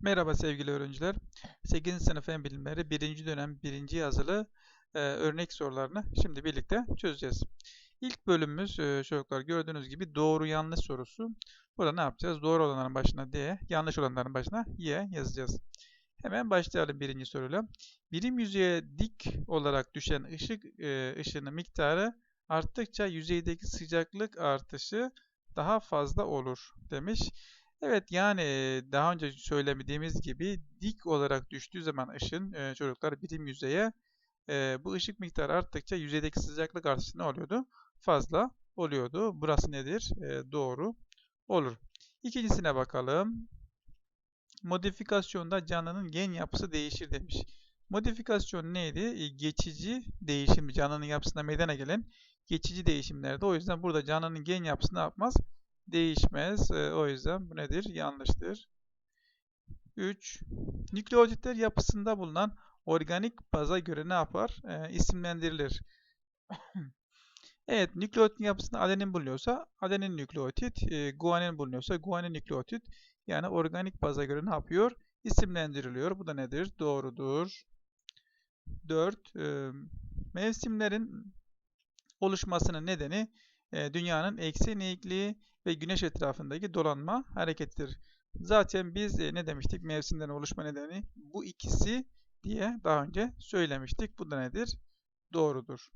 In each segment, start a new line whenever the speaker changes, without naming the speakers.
Merhaba sevgili öğrenciler. 8. sınıf fen bilimleri 1. dönem 1. yazılı e, örnek sorularını şimdi birlikte çözeceğiz. İlk bölümümüz e, çocuklar gördüğünüz gibi doğru yanlış sorusu. Burada ne yapacağız? Doğru olanların başına D, yanlış olanların başına Y yazacağız. Hemen başlayalım birinci soruyla. Birim yüzeye dik olarak düşen ışık e, ışını miktarı arttıkça yüzeydeki sıcaklık artışı daha fazla olur demiş. Evet yani daha önce söylemediğimiz gibi dik olarak düştüğü zaman ışın e, çocuklar birim yüzeye e, bu ışık miktarı arttıkça yüzeydeki sıcaklık artışı ne oluyordu? Fazla oluyordu. Burası nedir? E, doğru olur. İkincisine bakalım. Modifikasyonda canlının gen yapısı değişir demiş. Modifikasyon neydi? Geçici değişim canlının yapısına meydana gelen geçici değişimlerde. O yüzden burada canlının gen yapısı ne yapmaz? Değişmez. E, o yüzden bu nedir? Yanlıştır. 3. Nükleotitler yapısında bulunan organik baza göre ne yapar? E, isimlendirilir. evet, nükleotit yapısında adenin bulunuyorsa adenin nükleotit, e, guanin bulunuyorsa guanin nükleotit. Yani organik baza göre ne yapıyor? İsimlendiriliyor. Bu da nedir? Doğrudur. 4. E, mevsimlerin oluşmasının nedeni e, dünyanın eksen eğikliği ve güneş etrafındaki dolanma harekettir. Zaten biz e, ne demiştik? Mevsimlerin oluşma nedeni bu ikisi diye daha önce söylemiştik. Bu da nedir? Doğrudur.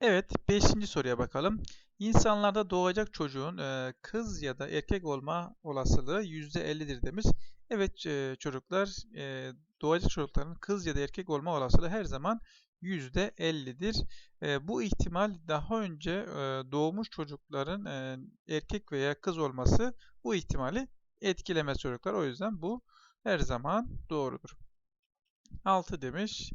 Evet, beşinci soruya bakalım. İnsanlarda doğacak çocuğun e, kız ya da erkek olma olasılığı %50'dir demiş. Evet çocuklar, doğacak çocukların kız ya da erkek olma olasılığı her zaman %50'dir. E, bu ihtimal daha önce e, doğmuş çocukların e, erkek veya kız olması bu ihtimali etkilemez çocuklar. O yüzden bu her zaman doğrudur. 6 demiş.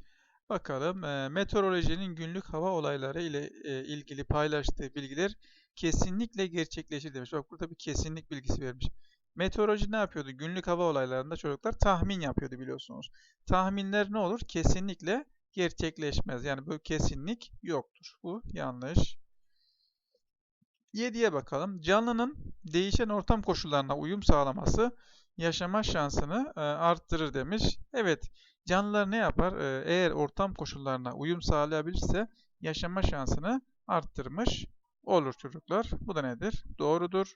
Bakalım e, meteorolojinin günlük hava olayları ile ilgili paylaştığı bilgiler kesinlikle gerçekleşir demiş. Bak burada bir kesinlik bilgisi vermiş. Meteoroloji ne yapıyordu? Günlük hava olaylarında çocuklar tahmin yapıyordu biliyorsunuz. Tahminler ne olur? Kesinlikle gerçekleşmez. Yani bu kesinlik yoktur. Bu yanlış. 7'ye bakalım. Canlının değişen ortam koşullarına uyum sağlaması yaşama şansını e, arttırır demiş. Evet, canlılar ne yapar? E, eğer ortam koşullarına uyum sağlayabilirse yaşama şansını arttırmış olur çocuklar. Bu da nedir? Doğrudur.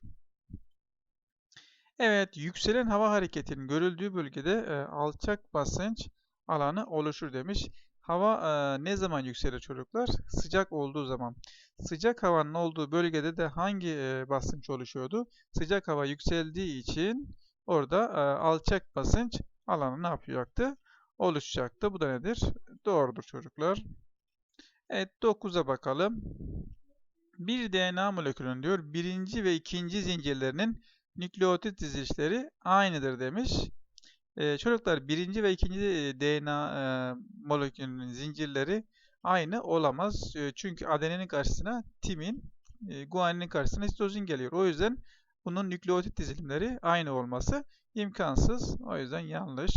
Evet, yükselen hava hareketinin görüldüğü bölgede e, alçak basınç alanı oluşur demiş. Hava e, ne zaman yükselir çocuklar? Sıcak olduğu zaman. Sıcak havanın olduğu bölgede de hangi e, basınç oluşuyordu? Sıcak hava yükseldiği için orada e, alçak basınç alanı ne yapacaktı? Oluşacaktı. Bu da nedir? Doğrudur çocuklar. Evet 9'a bakalım. Bir DNA molekülünün diyor birinci ve ikinci zincirlerinin nükleotit dizilişleri aynıdır demiş. Çocuklar birinci ve ikinci DNA molekülünün zincirleri aynı olamaz. Çünkü adeninin karşısına timin, guaninin karşısına histozin geliyor. O yüzden bunun nükleotit dizilimleri aynı olması imkansız. O yüzden yanlış.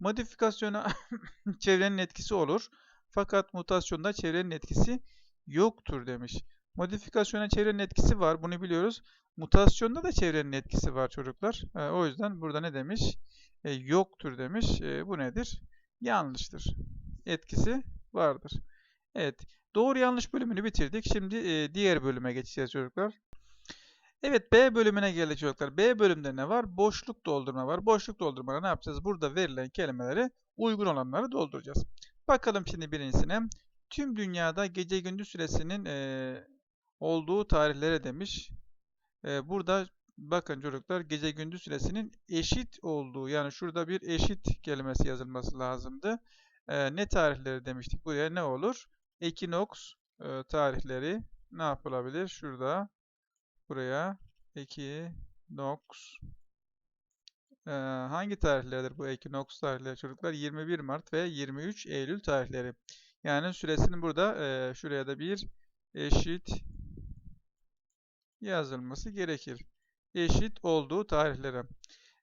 Modifikasyona çevrenin etkisi olur. Fakat mutasyonda çevrenin etkisi yoktur demiş. Modifikasyona çevrenin etkisi var. Bunu biliyoruz. Mutasyonda da çevrenin etkisi var çocuklar. E, o yüzden burada ne demiş? E, yoktur demiş. E, bu nedir? Yanlıştır. Etkisi vardır. Evet. Doğru yanlış bölümünü bitirdik. Şimdi e, diğer bölüme geçeceğiz çocuklar. Evet B bölümüne geldik çocuklar. B bölümde ne var? Boşluk doldurma var. Boşluk doldurmada ne yapacağız? Burada verilen kelimeleri uygun olanları dolduracağız. Bakalım şimdi birincisine. Tüm dünyada gece gündüz süresinin e, olduğu tarihlere demiş. E, burada bakın çocuklar gece gündüz süresinin eşit olduğu yani şurada bir eşit kelimesi yazılması lazımdı. E, ne tarihleri demiştik? Buraya ne olur? Ekinoks e, tarihleri ne yapılabilir? Şurada buraya ekinoks e, hangi tarihlerdir bu ekinoks tarihleri çocuklar? 21 Mart ve 23 Eylül tarihleri. Yani süresinin burada e, şuraya da bir eşit yazılması gerekir eşit olduğu tarihlere.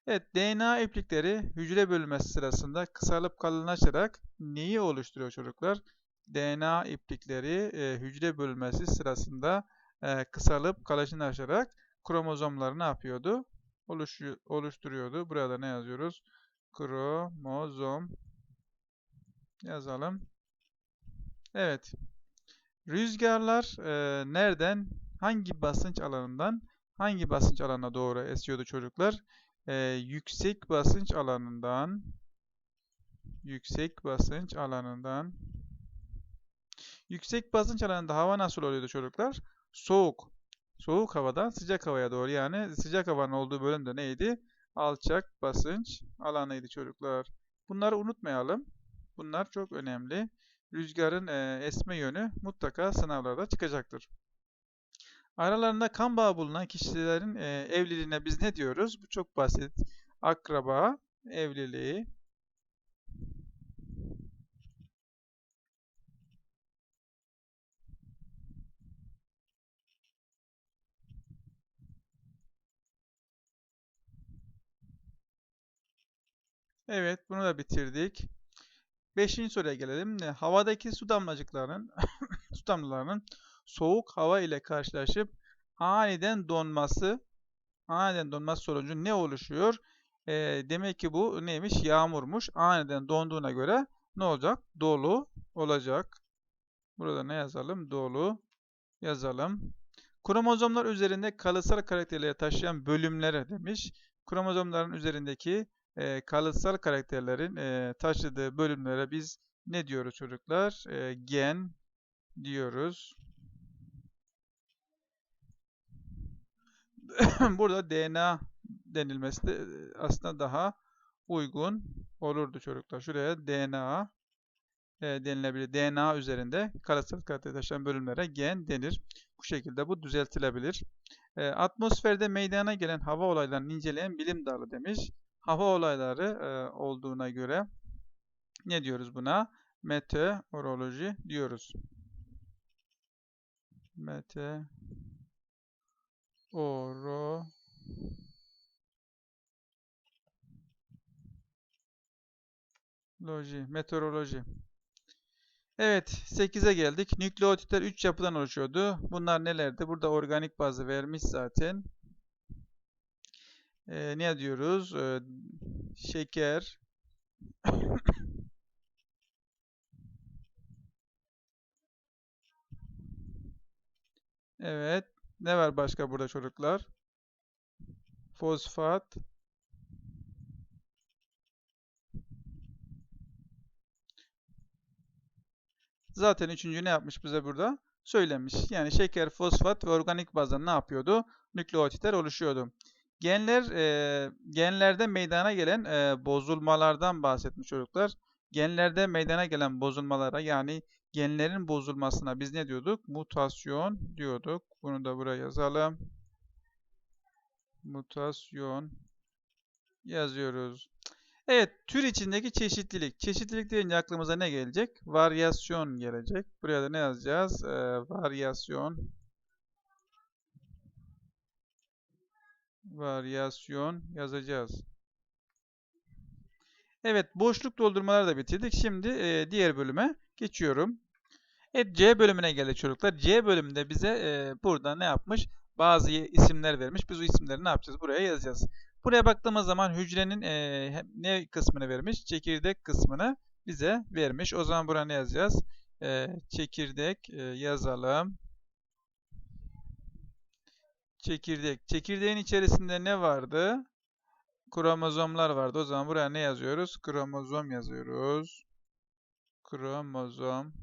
Evet, DNA iplikleri hücre bölünmesi sırasında kısalıp kalınlaşarak neyi oluşturuyor çocuklar? DNA iplikleri e, hücre bölünmesi sırasında e, kısalıp kalınlaşarak kromozomları ne yapıyordu? oluşu- oluşturuyordu. Burada ne yazıyoruz? Kromozom yazalım. Evet. Rüzgarlar e, nereden, hangi basınç alanından hangi basınç alanına doğru esiyordu çocuklar? E, yüksek basınç alanından yüksek basınç alanından yüksek basınç alanında hava nasıl oluyordu çocuklar? Soğuk. Soğuk havadan sıcak havaya doğru yani sıcak havanın olduğu bölüm de neydi? Alçak basınç alanıydı çocuklar. Bunları unutmayalım. Bunlar çok önemli. Rüzgarın e, esme yönü mutlaka sınavlarda çıkacaktır. Aralarında kan bağı bulunan kişilerin e, evliliğine biz ne diyoruz? Bu çok basit. Akraba evliliği. Evet, bunu da bitirdik. Beşinci soruya gelelim. E, Havadaki su damlacıklarının su damlalarının soğuk hava ile karşılaşıp aniden donması aniden donması sonucu ne oluşuyor? E, demek ki bu neymiş? Yağmurmuş. Aniden donduğuna göre ne olacak? Dolu olacak. Burada ne yazalım? Dolu yazalım. Kromozomlar üzerinde kalıtsal karakterleri taşıyan bölümlere demiş. Kromozomların üzerindeki e, kalıtsal karakterlerin e, taşıdığı bölümlere biz ne diyoruz çocuklar? E, gen diyoruz. Burada DNA denilmesi de e, aslında daha uygun olurdu çocuklar. Şuraya DNA e, denilebilir. DNA üzerinde kalıtsal karakter taşıyan bölümlere gen denir. Bu şekilde bu düzeltilebilir. E, atmosferde meydana gelen hava olaylarını inceleyen bilim dalı demiş. Hava olayları e, olduğuna göre ne diyoruz buna? Meteoroloji diyoruz. Meteoro Loji, meteoroloji. Evet, 8'e geldik. Nükleotitler 3 yapıdan oluşuyordu. Bunlar nelerdi? Burada organik bazı vermiş zaten. Ee, ne diyoruz? Ee, şeker, Evet. Ne var başka burada çocuklar? Fosfat. Zaten üçüncü ne yapmış bize burada? Söylemiş. Yani şeker, fosfat ve organik bazdan ne yapıyordu? Nükleotitler oluşuyordu. Genler, e, genlerde meydana gelen e, bozulmalardan bahsetmiş çocuklar. Genlerde meydana gelen bozulmalara yani genlerin bozulmasına biz ne diyorduk? Mutasyon diyorduk. Bunu da buraya yazalım. Mutasyon yazıyoruz. Evet, tür içindeki çeşitlilik. Çeşitlilik deyince aklımıza ne gelecek? Varyasyon gelecek. Buraya da ne yazacağız? Ee, varyasyon. Varyasyon yazacağız. Evet, boşluk doldurmaları da bitirdik. Şimdi e, diğer bölüme geçiyorum. Evet, C bölümüne geldi çocuklar. C bölümünde bize e, burada ne yapmış? Bazı isimler vermiş. Biz o isimleri ne yapacağız? Buraya yazacağız. Buraya baktığımız zaman hücrenin e, ne kısmını vermiş? Çekirdek kısmını bize vermiş. O zaman buraya ne yazacağız? E, çekirdek e, yazalım. Çekirdek. Çekirdeğin içerisinde ne vardı? Kromozomlar vardı. O zaman buraya ne yazıyoruz? Kromozom yazıyoruz. Kromozom.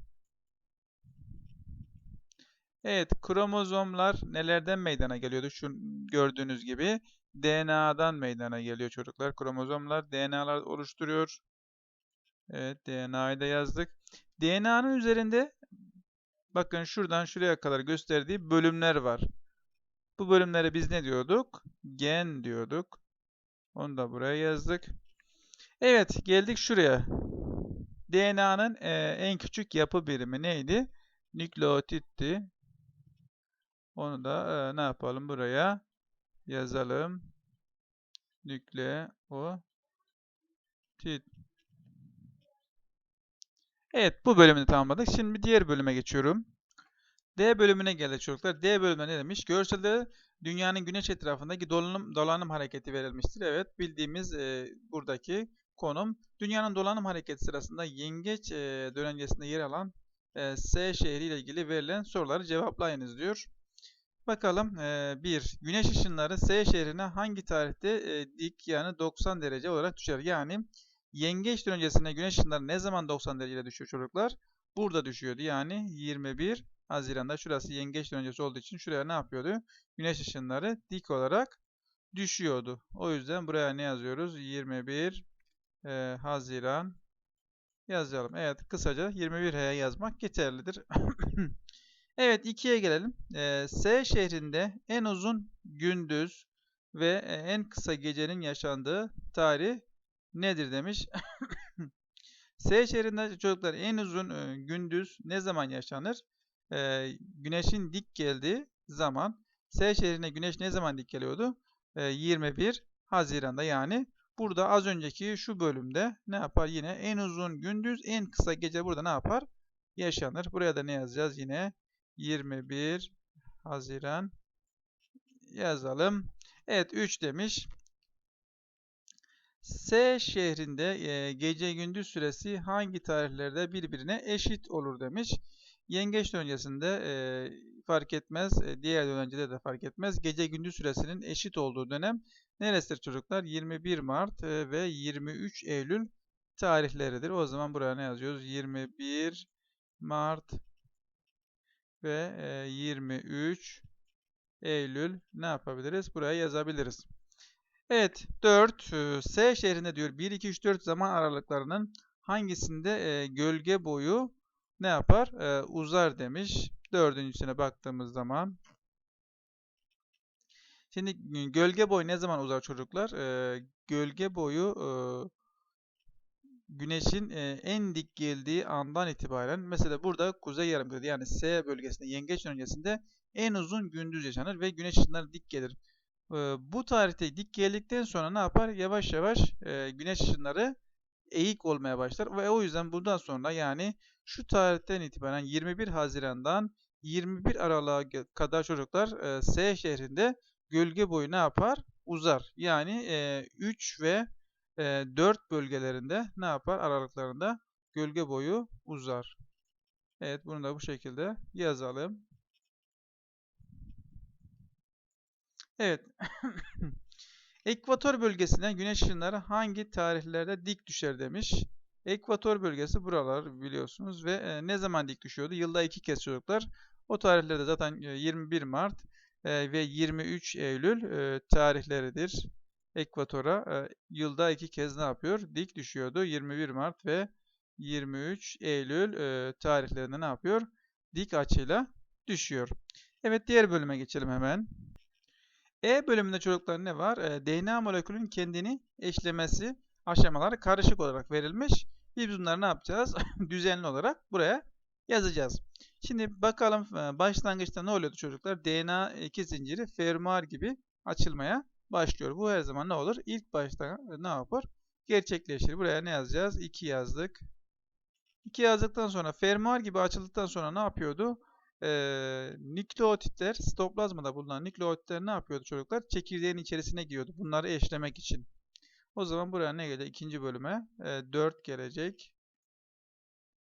Evet, kromozomlar nelerden meydana geliyordu? Şu gördüğünüz gibi DNA'dan meydana geliyor çocuklar. Kromozomlar DNA'lar oluşturuyor. Evet, DNA'yı da yazdık. DNA'nın üzerinde bakın şuradan şuraya kadar gösterdiği bölümler var. Bu bölümlere biz ne diyorduk? Gen diyorduk. Onu da buraya yazdık. Evet, geldik şuraya. DNA'nın en küçük yapı birimi neydi? Nükleotitti. Onu da e, ne yapalım buraya yazalım. Nükleotit. Evet bu bölümünü tamamladık. Şimdi diğer bölüme geçiyorum. D bölümüne geldi çocuklar. D bölümünde ne demiş? Görselde dünyanın güneş etrafındaki dolanım, dolanım hareketi verilmiştir. Evet bildiğimiz e, buradaki konum dünyanın dolanım hareketi sırasında yengeç e, dönencesinde yer alan e, S şehri ile ilgili verilen soruları cevaplayınız diyor. Bakalım 1. Güneş ışınları S şehrine hangi tarihte e, dik yani 90 derece olarak düşer? Yani yengeç dönencesinde güneş ışınları ne zaman 90 derecede düşüyor çocuklar? Burada düşüyordu. Yani 21 Haziran'da şurası yengeç dönencesi olduğu için şuraya ne yapıyordu? Güneş ışınları dik olarak düşüyordu. O yüzden buraya ne yazıyoruz? 21 e, Haziran yazalım. Evet kısaca 21H yazmak yeterlidir. evet 2'ye gelelim. E, S şehrinde en uzun gündüz ve e, en kısa gecenin yaşandığı tarih nedir demiş. S şehrinde çocuklar en uzun e, gündüz ne zaman yaşanır? E, güneşin dik geldiği zaman. S şehrine güneş ne zaman dik geliyordu? E, 21 Haziran'da yani. Burada az önceki şu bölümde ne yapar? Yine en uzun gündüz, en kısa gece burada ne yapar? Yaşanır. Buraya da ne yazacağız? Yine 21 Haziran yazalım. Evet 3 demiş. S şehrinde e, gece gündüz süresi hangi tarihlerde birbirine eşit olur demiş. Yengeç öncesinde e, fark etmez, e, diğer dönemde de fark etmez. Gece gündüz süresinin eşit olduğu dönem neresidir çocuklar? 21 Mart e, ve 23 Eylül tarihleridir. O zaman buraya ne yazıyoruz? 21 Mart ve e, 23 Eylül ne yapabiliriz? Buraya yazabiliriz. Evet 4 e, S şehrinde diyor 1 2 3 4 zaman aralıklarının hangisinde e, gölge boyu ne yapar? E, uzar demiş. Dördüncüsüne baktığımız zaman Şimdi gölge boyu ne zaman uzar çocuklar? E, gölge boyu e, güneşin e, en dik geldiği andan itibaren mesela burada kuzey yarımkürede yani S bölgesinde yengeç öncesinde en uzun gündüz yaşanır ve güneş ışınları dik gelir. E, bu tarihte dik geldikten sonra ne yapar? Yavaş yavaş e, güneş ışınları eğik olmaya başlar ve o yüzden bundan sonra yani şu tarihten itibaren 21 Haziran'dan 21 Aralık'a kadar çocuklar e, S şehrinde gölge boyu ne yapar? Uzar. Yani e, 3 ve e, 4 bölgelerinde ne yapar? Aralıklarında gölge boyu uzar. Evet bunu da bu şekilde yazalım. Evet. Ekvator bölgesinden güneş ışınları hangi tarihlerde dik düşer demiş. Ekvator bölgesi buralar biliyorsunuz ve ne zaman dik düşüyordu? Yılda iki kez çocuklar. O tarihlerde zaten 21 Mart ve 23 Eylül tarihleridir. Ekvatora e, yılda iki kez ne yapıyor? Dik düşüyordu. 21 Mart ve 23 Eylül e, tarihlerinde ne yapıyor? Dik açıyla düşüyor. Evet diğer bölüme geçelim hemen. E bölümünde çocuklar ne var? E, DNA molekülün kendini eşlemesi aşamaları karışık olarak verilmiş. Biz bunları ne yapacağız? Düzenli olarak buraya yazacağız. Şimdi bakalım e, başlangıçta ne oluyordu çocuklar? DNA iki zinciri fermuar gibi açılmaya başlıyor. Bu her zaman ne olur? İlk başta e, ne yapar? Gerçekleşir. Buraya ne yazacağız? 2 yazdık. 2 yazdıktan sonra fermuar gibi açıldıktan sonra ne yapıyordu? Ee, nükleotitler, sitoplazmada bulunan nükleotitler ne yapıyordu çocuklar? Çekirdeğin içerisine giriyordu. Bunları eşlemek için. O zaman buraya ne gelecek? İkinci bölüme e, 4 gelecek.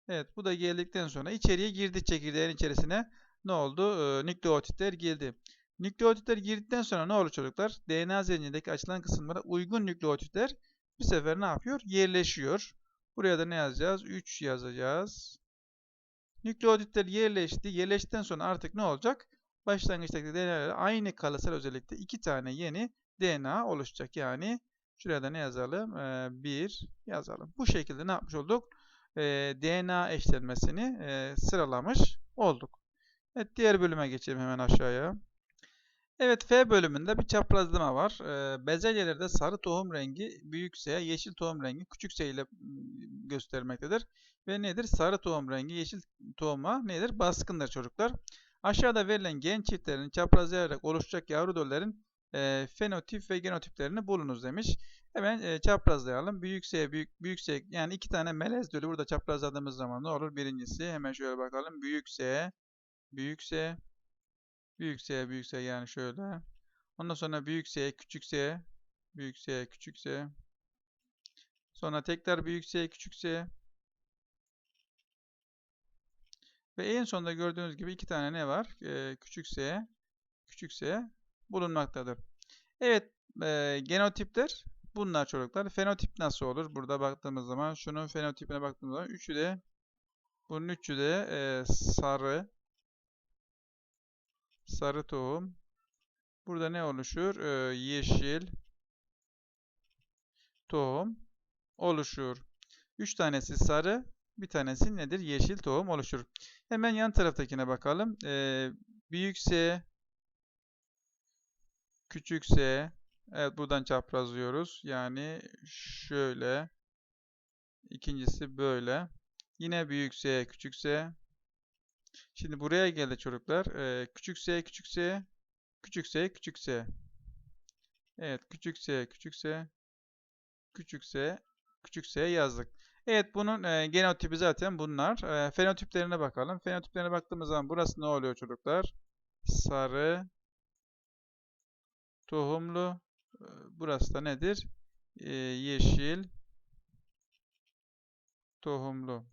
Evet bu da geldikten sonra içeriye girdi çekirdeğin içerisine. Ne oldu? Ee, nükleotitler girdi. Nükleotitler girdikten sonra ne olur çocuklar? DNA zincirindeki açılan kısımlara uygun nükleotitler bir sefer ne yapıyor? Yerleşiyor. Buraya da ne yazacağız? 3 yazacağız. Nükleotitler yerleşti. Yerleştikten sonra artık ne olacak? Başlangıçtaki DNA'lara aynı kalıtsal özellikte iki tane yeni DNA oluşacak. Yani şuraya da ne yazalım? Ee, 1 yazalım. Bu şekilde ne yapmış olduk? e, DNA eşlenmesini e, sıralamış olduk. Evet diğer bölüme geçelim hemen aşağıya. Evet F bölümünde bir çaprazlama var. E, bezelyelerde sarı tohum rengi büyük S, yeşil tohum rengi küçük S ile göstermektedir. Ve nedir? Sarı tohum rengi yeşil tohuma nedir? Baskındır çocuklar. Aşağıda verilen gen çiftlerinin çaprazlayarak oluşacak yavru döllerin e, fenotip ve genotiplerini bulunuz demiş. Hemen e, çaprazlayalım. Büyük S, büyük, büyük S yani iki tane melez dölü burada çaprazladığımız zaman ne olur? Birincisi hemen şöyle bakalım. Büyük S, büyük S, büyük S, yani şöyle. Ondan sonra büyük S, küçük S, büyük S, küçük S. Sonra tekrar büyük S, küçük S. Ve en sonunda gördüğünüz gibi iki tane ne var? Ee, küçük S, küçük S bulunmaktadır. Evet, e, genotipler bunlar çocuklar. Fenotip nasıl olur? Burada baktığımız zaman şunun fenotipine baktığımız zaman üçü de bunun üçü de e, sarı sarı tohum. Burada ne oluşur? E, yeşil tohum oluşur. Üç tanesi sarı, bir tanesi nedir? Yeşil tohum oluşur. Hemen yan taraftakine bakalım. E, büyük S, küçük S. Evet buradan çaprazlıyoruz. Yani şöyle. İkincisi böyle. Yine büyük S, küçük S. Şimdi buraya geldi çocuklar. Ee, küçük S, küçük S, küçük S, küçük S. Evet, küçük S, küçük S, küçük S, küçük S yazdık. Evet, bunun e, genotipi zaten bunlar. E, fenotiplerine bakalım. Fenotiplerine baktığımız zaman burası ne oluyor çocuklar? Sarı, tohumlu. E, burası da nedir? E, yeşil, tohumlu.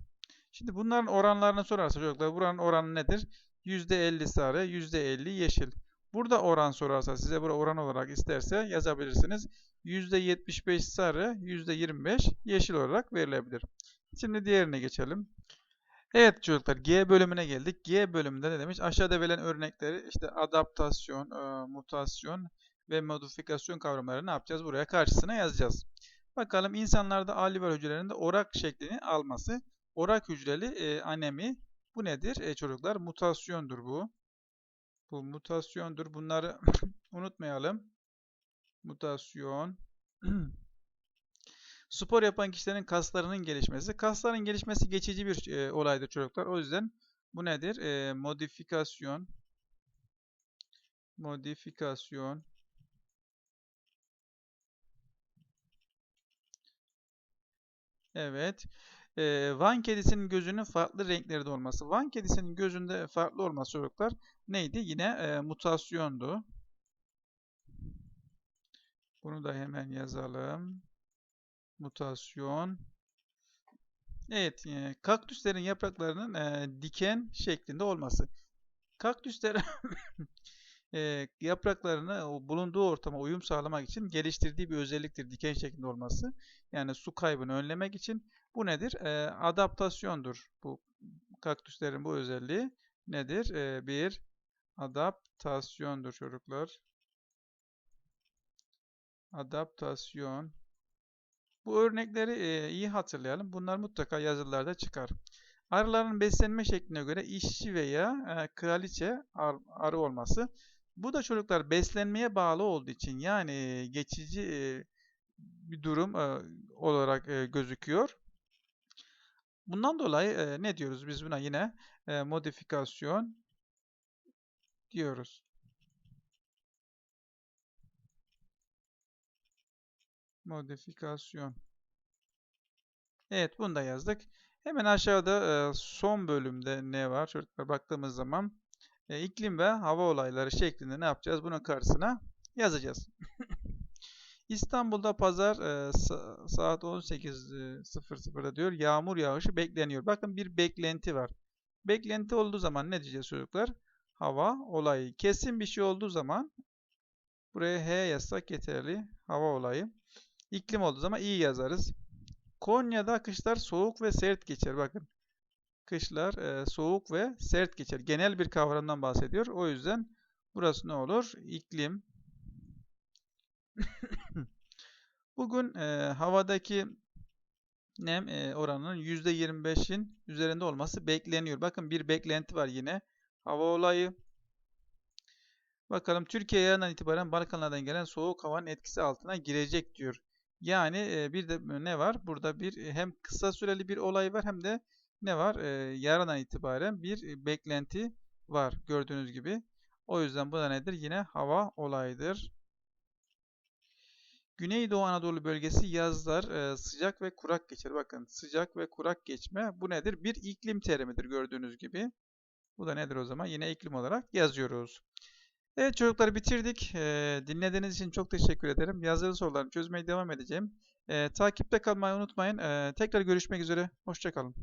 Şimdi bunların oranlarını sorarsa çocuklar buranın oranı nedir? %50 sarı, %50 yeşil. Burada oran sorarsa size burada oran olarak isterse yazabilirsiniz. %75 sarı, %25 yeşil olarak verilebilir. Şimdi diğerine geçelim. Evet çocuklar G bölümüne geldik. G bölümünde ne demiş? Aşağıda verilen örnekleri işte adaptasyon, e, mutasyon ve modifikasyon kavramları ne yapacağız? Buraya karşısına yazacağız. Bakalım insanlarda alveol hücrelerinde orak şeklini alması. Orak hücreli e, anemi bu nedir? E, çocuklar mutasyondur bu. Bu mutasyondur. Bunları unutmayalım. Mutasyon. Spor yapan kişilerin kaslarının gelişmesi. Kasların gelişmesi geçici bir e, olaydır çocuklar. O yüzden bu nedir? E, modifikasyon. Modifikasyon. Evet. Ee, Van kedisinin gözünün farklı renklerde olması. Van kedisinin gözünde farklı olması çocuklar neydi? Yine e, mutasyondu. Bunu da hemen yazalım. Mutasyon. Evet, e, kaktüslerin yapraklarının e, diken şeklinde olması. Kaktüsler e, yapraklarını bulunduğu ortama uyum sağlamak için geliştirdiği bir özelliktir diken şeklinde olması. Yani su kaybını önlemek için bu nedir? E, adaptasyondur. Bu kaktüslerin bu özelliği nedir? E, bir adaptasyondur çocuklar. Adaptasyon. Bu örnekleri e, iyi hatırlayalım. Bunlar mutlaka yazılarda çıkar. Arıların beslenme şekline göre işçi veya e, kraliçe ar, arı olması. Bu da çocuklar beslenmeye bağlı olduğu için yani geçici e, bir durum e, olarak e, gözüküyor. Bundan dolayı e, ne diyoruz biz buna yine e, modifikasyon diyoruz. Modifikasyon. Evet bunu da yazdık. Hemen aşağıda e, son bölümde ne var? Çocuklar baktığımız zaman e, iklim ve hava olayları şeklinde ne yapacağız? Bunun karşısına yazacağız. İstanbul'da pazar e, sa saat 18.00'da diyor yağmur yağışı bekleniyor. Bakın bir beklenti var. Beklenti olduğu zaman ne diyeceğiz çocuklar? Hava olayı. Kesin bir şey olduğu zaman buraya H yazsak yeterli. Hava olayı. İklim olduğu zaman iyi yazarız. Konya'da kışlar soğuk ve sert geçer. Bakın. Kışlar e, soğuk ve sert geçer. Genel bir kavramdan bahsediyor. O yüzden burası ne olur? İklim. Bugün e, havadaki nem e, oranının %25'in üzerinde olması bekleniyor. Bakın bir beklenti var yine. Hava olayı. Bakalım Türkiye yarından itibaren Balkanlardan gelen soğuk havanın etkisi altına girecek diyor. Yani e, bir de ne var? Burada bir hem kısa süreli bir olay var hem de ne var? E, yarından itibaren bir beklenti var gördüğünüz gibi. O yüzden bu da nedir? Yine hava olayıdır. Güneydoğu Anadolu bölgesi yazlar e, sıcak ve kurak geçer. Bakın sıcak ve kurak geçme bu nedir? Bir iklim terimidir gördüğünüz gibi. Bu da nedir o zaman? Yine iklim olarak yazıyoruz. Evet çocuklar bitirdik. Ee, dinlediğiniz için çok teşekkür ederim. Yazdığınız soruları çözmeye devam edeceğim. Ee, takipte kalmayı unutmayın. Tekrar görüşmek üzere. Hoşça kalın.